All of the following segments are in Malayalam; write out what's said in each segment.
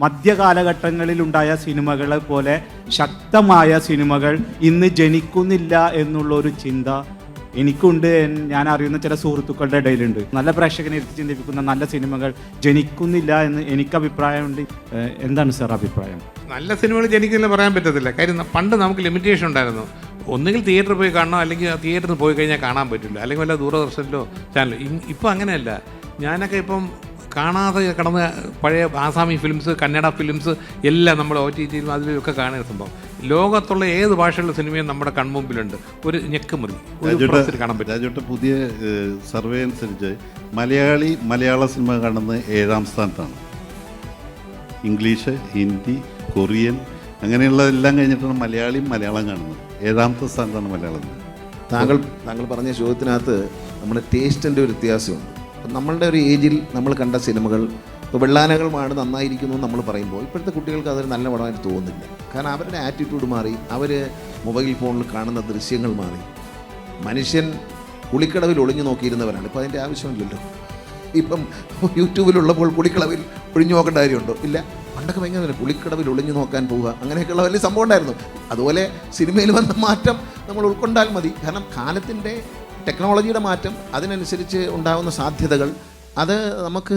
മധ്യകാലഘട്ടങ്ങളിലുണ്ടായ സിനിമകളെ പോലെ ശക്തമായ സിനിമകൾ ഇന്ന് ജനിക്കുന്നില്ല എന്നുള്ളൊരു ചിന്ത എനിക്കുണ്ട് ഞാൻ അറിയുന്ന ചില സുഹൃത്തുക്കളുടെ ഇടയിലുണ്ട്. നല്ല പ്രേക്ഷകനെ എത്തി ചിന്തിപ്പിക്കുന്ന നല്ല സിനിമകൾ ജനിക്കുന്നില്ല എന്ന് എനിക്ക് അഭിപ്രായമുണ്ട്. എന്താണ് സാർ അഭിപ്രായം? നല്ല സിനിമകൾ ജനിക്കുന്നില്ല പറയാൻ പറ്റത്തില്ല. കാര്യം പണ്ട് നമുക്ക് ലിമിറ്റേഷൻ ഉണ്ടായിരുന്നു. ഒന്നുകിൽ തിയേറ്ററിൽ പോയി കാണണം അല്ലെങ്കിൽ തിയേറ്ററിൽ പോയി കഴിഞ്ഞാൽ കാണാൻ പറ്റില്ല. അല്ലെങ്കിൽ വല്ല ദൂരദർശനിലോ ചാനലോ ഇപ്പം അങ്ങനെയല്ല. ഞാനൊക്കെ ഇപ്പം കാണാതെ കടന്ന് പഴയ ആസാമി ഫിലിംസ് കന്നഡ ഫിലിംസ് എല്ലാം നമ്മൾ ഒ ടി ടിയിലും അതിലൊക്കെ കാണുന്ന സംഭവം. ലോകത്തുള്ള ഏത് ഭാഷയുള്ള സിനിമയും നമ്മുടെ കൺമുമ്പിലുണ്ട്. ഒരു ഞെക്ക് മതി ഒരു പ്രസ്സിൽ കാണാൻ പറ്റും. പുതിയ സർവേ അനുസരിച്ച് മലയാളി മലയാള സിനിമ കാണുന്നത് ഏഴാം സ്ഥാനത്താണ്. ഇംഗ്ലീഷ് ഹിന്ദി കൊറിയൻ അങ്ങനെയുള്ളതെല്ലാം കഴിഞ്ഞിട്ടാണ് മലയാളിയും മലയാളം കാണുന്നത്. ഏഴാമത്തെ സ്ഥാനത്താണ് മലയാളം. താങ്കൾ താങ്കൾ പറഞ്ഞ ചോദ്യത്തിനകത്ത് നമ്മുടെ ടേസ്റ്റിന്റെ ഒരു വ്യത്യാസമുണ്ട്. നമ്മളുടെ ഒരു ഏജിൽ നമ്മൾ കണ്ട സിനിമകൾ ഇപ്പോൾ വെള്ളാനകളുമാണ് നന്നായിരിക്കുന്നു നമ്മൾ പറയുമ്പോൾ ഇപ്പോഴത്തെ കുട്ടികൾക്ക് അതൊരു നല്ല പടമായിട്ട് തോന്നുന്നില്ല. കാരണം അവരുടെ ആറ്റിറ്റ്യൂഡ് മാറി അവർ മൊബൈൽ ഫോണിൽ കാണുന്ന ദൃശ്യങ്ങൾ മാറി. മനുഷ്യൻ കുളിക്കടവിൽ ഒളിഞ്ഞു നോക്കിയിരുന്നവരാണ്. ഇപ്പോൾ അതിന്റെ ആവശ്യമില്ലല്ലോ. ഇപ്പം യൂട്യൂബിലുള്ളപ്പോൾ കുളിക്കളവിൽ ഒളിഞ്ഞു നോക്കേണ്ട കാര്യമുണ്ടോ? ഇല്ല. പണ്ടൊക്കെ ഭയങ്കര. കുളിക്കടവിൽ ഒളിഞ്ഞു നോക്കാൻ പോവുക. അങ്ങനെയൊക്കെയുള്ള വലിയ സംഭവം ഉണ്ടായിരുന്നു. അതുപോലെ സിനിമയിൽ വന്ന മാറ്റം നമ്മൾ ഉൾക്കൊണ്ടാൽ മതി. കാരണം കാലത്തിന്റെ ടെക്നോളജിയുടെ മാറ്റം അതിനനുസരിച്ച് ഉണ്ടാകുന്ന സാധ്യതകൾ അത് നമുക്ക്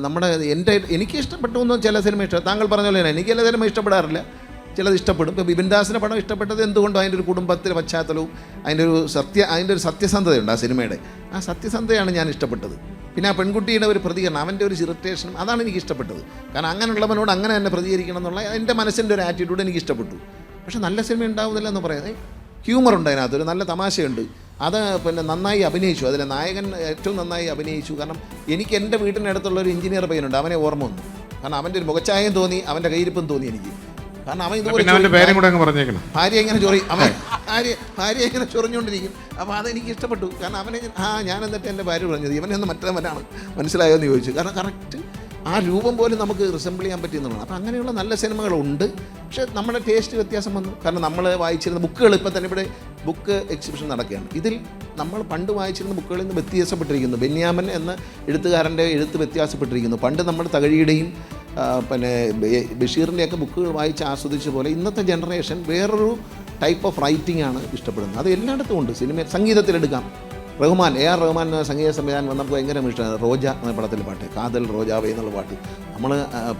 നമ്മുടെ എന്റെ എനിക്ക് ഇഷ്ടപ്പെട്ടു എന്ന് ചില സിനിമ ഇഷ്ടം താങ്കൾ പറഞ്ഞ പോലെ തന്നെ എനിക്ക് ചില സിനിമ ഇഷ്ടപ്പെടാറില്ല. ചിലത് ഇഷ്ടപ്പെടും. ഇപ്പോൾ ബിബിൻദാസിന്റെ പടം ഇഷ്ടപ്പെട്ടത് എന്തുകൊണ്ടും അതിന്റെ ഒരു കുടുംബത്തിലെ പശ്ചാത്തലവും അതിന്റെ ഒരു സത്യ അതിന്റെ ഒരു സത്യസന്ധതയുണ്ട് ആ സിനിമയുടെ. ആ സത്യസന്ധതയാണ് ഞാൻ ഇഷ്ടപ്പെട്ടത്. പിന്നെ ആ പെൺകുട്ടിയുടെ ഒരു പ്രതികരണം അവന്റെ ഒരു ഇറിറ്റേഷനും അതാണ് എനിക്ക് ഇഷ്ടപ്പെട്ടത്. കാരണം അങ്ങനെയുള്ളവനോട് അങ്ങനെ തന്നെ പ്രതികരിക്കണം എന്നുള്ള എന്റെ മനസ്സിന്റെ ഒരു ആറ്റിറ്റ്യൂഡ് എനിക്ക് ഇഷ്ടപ്പെട്ടു. പക്ഷേ നല്ല സിനിമ ഉണ്ടാവുന്നില്ല എന്ന് പറയുന്നത് ഹ്യൂമർ ഉണ്ട് അതിനകത്ത് ഒരു നല്ല തമാശയുണ്ട്. അത് പിന്നെ നന്നായി അഭിനയിച്ചു. അതിലെ നായകൻ ഏറ്റവും നന്നായി അഭിനയിച്ചു. കാരണം എനിക്ക് എന്റെ വീട്ടിനടുത്തുള്ള ഒരു എഞ്ചിനീയർ പയ്യനുണ്ട്. അവനെ ഓർമ്മ വന്നു കാരണം അവന്റെ ഒരു മുഖച്ചായം തോന്നി അവന്റെ കയ്യിരിപ്പും തോന്നി എനിക്ക്. കാരണം അവൻ ഇതുപോലെ ഭാര്യ ഇങ്ങനെ ചൊറി അവൻ ഭാര്യ ഭാര്യ ഇങ്ങനെ ചൊറിഞ്ഞുകൊണ്ടിരിക്കും. അപ്പോൾ അതെനിക്ക് ഇഷ്ടപ്പെട്ടു. കാരണം അവനെ ആ ഞാൻ എന്നിട്ട് എന്റെ ഭാര്യ പറഞ്ഞത് ഇവനെന്ന് മറ്റവനാണ് മനസ്സിലായോ എന്ന് ചോദിച്ചു. കാരണം കറക്റ്റ് ആ രൂപം പോലും നമുക്ക് റിസംബിൾ ചെയ്യാൻ പറ്റിയെന്നുള്ളതാണ് അപ്പോൾ അങ്ങനെയുള്ള നല്ല സിനിമകളുണ്ട്. പക്ഷേ നമ്മുടെ ടേസ്റ്റ് വ്യത്യാസം വന്നു. കാരണം നമ്മൾ വായിച്ചിരുന്ന ബുക്കുകൾ ഇപ്പം തന്നെ ഇവിടെ ബുക്ക് എക്സിബിഷൻ നടക്കുകയാണ്. ഇതിൽ നമ്മൾ പണ്ട് വായിച്ചിരുന്ന ബുക്കുകളിൽ നിന്ന് വ്യത്യാസപ്പെട്ടിരിക്കുന്നു. ബെന്യാമൻ എന്ന എഴുത്തുകാരന്റെ എഴുത്ത് വ്യത്യാസപ്പെട്ടിരിക്കുന്നു. പണ്ട് നമ്മൾ തകഴിയുടെയും പിന്നെ ബഷീറിന്റെയൊക്കെ ബുക്കുകൾ വായിച്ച് ആസ്വദിച്ച പോലെ ഇന്നത്തെ ജനറേഷൻ വേറൊരു ടൈപ്പ് ഓഫ് റൈറ്റിംഗ് ആണ് ഇഷ്ടപ്പെടുന്നത്. അത് എല്ലായിടത്തും ഉണ്ട്. സിനിമ സംഗീതത്തിലെടുക്കാം. റഹ്മാൻ എ ആർ റഹ്മാൻ എന്ന സംഗീത സംവിധാനം വന്നപ്പോൾ ഭയങ്കര ഇഷ്ടമാണ്. റോജ എന്ന പടത്തിലെ പാട്ട് കാതൽ റോജാവേ എന്നുള്ള പാട്ട്. നമ്മൾ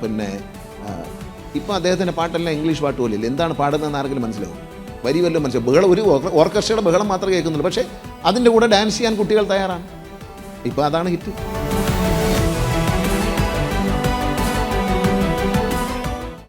പിന്നെ ഇപ്പോൾ അദ്ദേഹത്തിന്റെ പാട്ടെല്ലാം ഇംഗ്ലീഷ് പാട്ട് പോലില്ല എന്താണ് പാടുന്നതെന്ന് ആർക്കെങ്കിലും മനസ്സിലാവും? വരി വല്ല മനുഷ്യൻ ബഹളം ഒരു ഓർക്ക- ഓർക്കസ്ട്രയുടെ ബഹളം മാത്രമേ കേൾക്കുന്നുള്ളൂ. പക്ഷേ അതിന്റെ കൂടെ ഡാൻസ് ചെയ്യാൻ കുട്ടികൾ തയ്യാറാണ്. ഇപ്പോൾ അതാണ് ഹിറ്റ്.